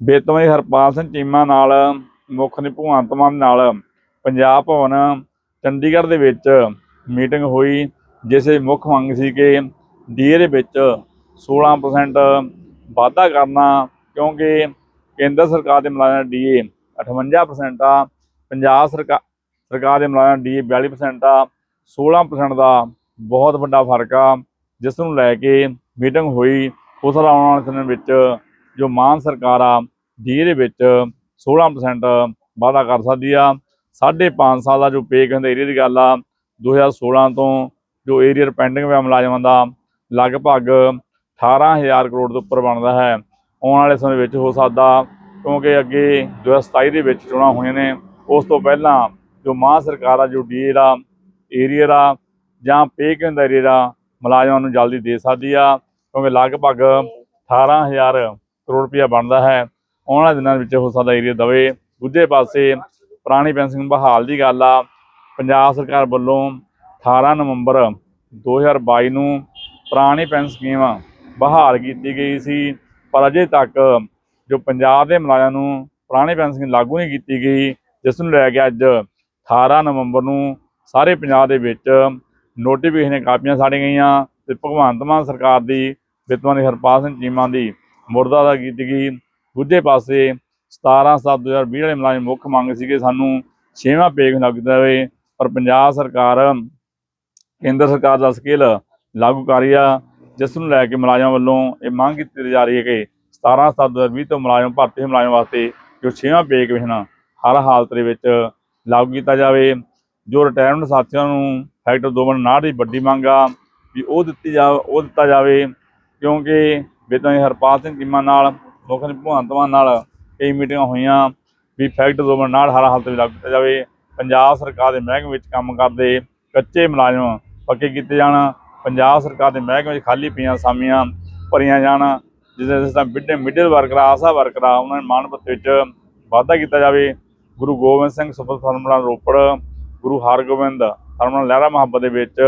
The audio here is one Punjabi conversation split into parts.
ਬੇਤਮਈ ਹਰਪਾਲ ਸਿੰਘ ਚੀਮਾ ਨਾਲ, ਮੁੱਖ ਨੇ ਭਗਵੰਤ ਮਾਨ ਨਾਲ ਪੰਜਾਬ ਭਵਨ, ਚੰਡੀਗੜ੍ਹ ਦੇ ਵਿੱਚ ਮੀਟਿੰਗ ਹੋਈ, ਜਿਸ ਦੀ ਮੁੱਖ ਮੰਗ ਸੀ ਕਿ ਡੀਏ ਦੇ ਵਿੱਚ 16% ਵਾਧਾ ਕਰਨਾ, ਕਿਉਂਕਿ ਕੇਂਦਰ ਸਰਕਾਰ ਦੇ ਮੁਲਾਜ਼ਮਾਂ ਦਾ ਡੀਏ 58% ਆ, ਪੰਜਾਬ ਸਰਕਾਰ ਸਰਕਾਰ ਦੇ ਮੁਲਾਜ਼ਮਾਂ ਦਾ ਡੀਏ 42% ਆ 16% ਦਾ ਬਹੁਤ ਵੱਡਾ ਫ਼ਰਕ ਆ, ਜਿਸ ਨੂੰ ਲੈ ਕੇ ਮੀਟਿੰਗ ਹੋਈ। ਉਸ ਨਾਲ ਆਉਣ ਵਾਲੇ ਸਮੇਂ ਵਿੱਚ ਜੋ ਮਾਨ ਸਰਕਾਰ ਆ ਡੀਏ ਦੇ ਵਿੱਚ 16% ਵਾਧਾ ਕਰ ਸਕਦੀ ਆ। ਸਾਢੇ ਪੰਜ ਸਾਲ ਦਾ ਜੋ ਪੇ ਕਹਿੰਦੇ ਦੀ ਗੱਲ ਆ 2016 ਤੋਂ ਜੋ ਏਰੀਅਰ ਪੈਂਡਿੰਗ ਪਿਆ ਮੁਲਾਜ਼ਮਾਂ ਦਾ, ਲਗਭਗ 18000 ਕਰੋੜ ਤੋਂ ਉੱਪਰ ਬਣਦਾ ਹੈ। ਆਉਣ ਵਾਲੇ ਸਮੇਂ ਵਿੱਚ ਹੋ ਸਕਦਾ, ਕਿਉਂਕਿ ਅੱਗੇ 2027 ਦੇ ਵਿੱਚ ਚੋਣਾਂ ਹੋਈਆਂ ਨੇ, ਉਸ ਤੋਂ ਪਹਿਲਾਂ ਜੋ ਮਾਂ ਸਰਕਾਰ ਆ, ਜੋ ਡੀਏ ਦਾ ਏਰੀਆ ਦਾ ਜਾਂ ਪੇ ਕਹਿੰਦਾ ਦਾ ਮੁਲਾਜ਼ਮਾਂ ਨੂੰ ਜਲਦੀ ਦੇ ਸਕਦੀ ਆ, ਕਿਉਂਕਿ ਲਗਭਗ 18000 ਕਰੋੜ ਰੁਪਇਆ ਬਣਦਾ ਹੈ। ਆਉਣ ਵਾਲੇ ਦਿਨਾਂ ਵਿੱਚ ਹੋ ਸਕਦਾ ਏਰੀਆ ਦਵੇ। ਦੂਜੇ ਪਾਸੇ ਪੁਰਾਣੀ ਪੈਨਸ਼ਨ ਬਹਾਲ ਦੀ ਗੱਲ ਆ। ਪੰਜਾਬ ਸਰਕਾਰ ਵੱਲੋਂ 18 ਨਵੰਬਰ 2022 ਨੂੰ ਪੁਰਾਣੀ ਪੈਨਸ਼ਨ ਸਕੀਮ ਬਹਾਲ ਕੀਤੀ ਗਈ ਸੀ। ਪਰ ਅਜੇ ਤੱਕ ਜੋ ਪੰਜਾਬ ਦੇ ਮੁਲਾਜ਼ਮਾਂ ਨੂੰ ਪੁਰਾਣੀ ਪੈਨਸ਼ਨ ਲਾਗੂ ਨਹੀਂ ਕੀਤੀ ਗਈ, ਜਿਸ ਨੂੰ ਲੈ ਕੇ ਅੱਜ 18 ਨਵੰਬਰ ਨੂੰ ਸਾਰੇ ਪੰਜਾਬ ਦੇ ਵਿੱਚ ਨੋਟੀਫਿਕੇਸ਼ਨ ਕਾਪੀਆਂ ਸਾੜੀਆਂ ਗਈਆਂ ਤੇ ਭਗਵੰਤ ਮਾਨ ਸਰਕਾਰ ਦੀ, ਵਿੱਤ ਮੰਤਰੀ ਹਰਪਾਲ ਸਿੰਘ ਚੀਮਾ ਦੀ ਮੁਰਦਾਦਾ ਕੀਤੀ ਗਈ ਦੂਜੇ ਪਾਸੇ 17 ਸੱਤ 2020 ਵਾਲੇ ਮੁਲਾਜ਼ਮ ਮੁੱਖ ਮੰਗ ਸੀਗੇ ਸਾਨੂੰ ਛੇਵਾਂ ਪੇਗ ਲੱਗ ਜਾਵੇ। ਪਰ ਪੰਜਾਬ ਸਰਕਾਰ, ਕੇਂਦਰ ਸਰਕਾਰ ਦਾ ਸਕੇਲ ਲਾਗੂ ਕਰ ਰਹੀ ਆ। ਜਿਸ ਨੂੰ ਲੈ ਕੇ ਮੁਲਾਜ਼ਮਾਂ ਵੱਲੋਂ ਇਹ ਮੰਗ ਕੀਤੀ ਜਾ ਰਹੀ ਹੈ ਕਿ 17 ਸੱਤ 2020 ਤੋਂ ਮੁਲਾਜ਼ਮ ਭਰਤੀ ਮੁਲਾਜ਼ਮ ਵਾਸਤੇ ਜੋ ਛੇਵਾਂ ਪੇ ਕਮਿਸ਼ਨ ਹਰ ਹਾਲਤ ਦੇ ਵਿੱਚ ਲਾਗੂ ਕੀਤਾ ਜਾਵੇ। ਜੋ ਰਿਟਾਇਰਮੈਂਟ ਸਾਥੀਆਂ ਨੂੰ ਫੈਕਟਰ 2.9 ਦੀ ਵੱਡੀ ਮੰਗ ਆ ਵੀ ਉਹ ਦਿੱਤੀ ਜਾ, ਉਹ ਦਿੱਤਾ ਜਾਵੇ। ਕਿਉਂਕਿ ਵੇਤਨ ਹਰਪਾਲ ਸਿੰਘ ਚੀਮਾ ਨਾਲ, ਮੁੱਖ ਮੰਤਰੀ ਭਗਵੰਤ ਮਾਨ ਨਾਲ ਕਈ ਮੀਟਿੰਗਾਂ ਹੋਈਆਂ ਵੀ ਫੈਕਟਰ 2.9 ਹਰ ਹਾਲਤ ਵਿੱਚ ਲਾਗੂ ਕੀਤਾ ਜਾਵੇ। ਪੰਜਾਬ ਸਰਕਾਰ ਦੇ ਮਹਿਕਮੇ ਵਿੱਚ ਕੰਮ ਕਰਦੇ ਕੱਚੇ ਮੁਲਾਜ਼ਮ ਪੱਕੇ ਕੀਤੇ ਜਾਣ। ਪੰਜਾਬ ਸਰਕਾਰ ਦੇ ਮਹਿਕਮੇ ਵਿੱਚ ਖਾਲੀ ਪਈਆਂ ਅਸਾਮੀਆਂ ਭਰੀਆਂ ਜਾਣ, ਜਿਸ ਜਿਸ ਤਰ੍ਹਾਂ mid middle worker Asha worker ਆ, ਉਹਨਾਂ ਦੇ ਮਾਣ ਭੱਤੇ ਵਿੱਚ ਵਾਧਾ ਕੀਤਾ ਜਾਵੇ। Guru Gobind Singh super thermal Ropar, Guru Hargobind thermal Lehra Mohabbat ਦੇ ਵਿੱਚ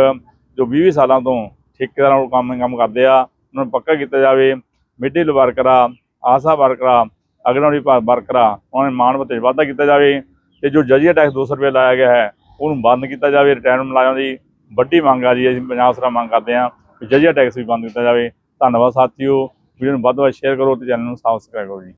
ਜੋ 20 ਸਾਲਾਂ ਤੋਂ ਠੇਕੇਦਾਰਾਂ ਨੂੰ ਕੰਮ ਕੰਮ ਕਰਦੇ ਆ ਉਹਨਾਂ ਨੂੰ ਪੱਕਾ ਕੀਤਾ ਜਾਵੇ ਮਿਡਲ ਵਰਕਰ ਆ ਆਸਾ ਵਰਕਰ ਆ ਅਗਨਵਾੜੀ ਵਿਭਾਗ ਵਰਕਰ ਆ ਉਹਨਾਂ ਦੇ ਮਾਣ ਭੱਤੇ ਵਾਧਾ ਕੀਤਾ ਜਾਵੇ ਤੇ ਜੋ ਜਜੀਆ ਟੈਕਸ 200 ਰੁਪਏ ਲਾਇਆ ਗਿਆ ਹੈ, ਉਹਨੂੰ ਬੰਦ ਕੀਤਾ ਜਾਵੇ ਰਿਟਾਇਰਮੈਂਟ ਮੁਲਾਜ਼ਮਾਂ ਦੀ ਵੱਡੀ ਮੰਗ ਆ ਜੀ, ਅਸੀਂ ਪੰਜਾਬ ਸਰਕਾਰ ਮੰਗ ਕਰਦੇ ਹਾਂ ਕਿ ਜਜੀਆ ਟੈਕਸ ਵੀ ਬੰਦ ਕੀਤਾ ਜਾਵੇ। ਧੰਨਵਾਦ ਸਾਥੀਓ, ਵੀਡੀਓ ਨੂੰ ਵੱਧ ਤੋਂ ਵੱਧ ਸ਼ੇਅਰ ਕਰੋ ਤੇ ਚੈਨਲ ਨੂੰ ਸਬਸਕ੍ਰਾਈਬ ਕਰੋ ਜੀ।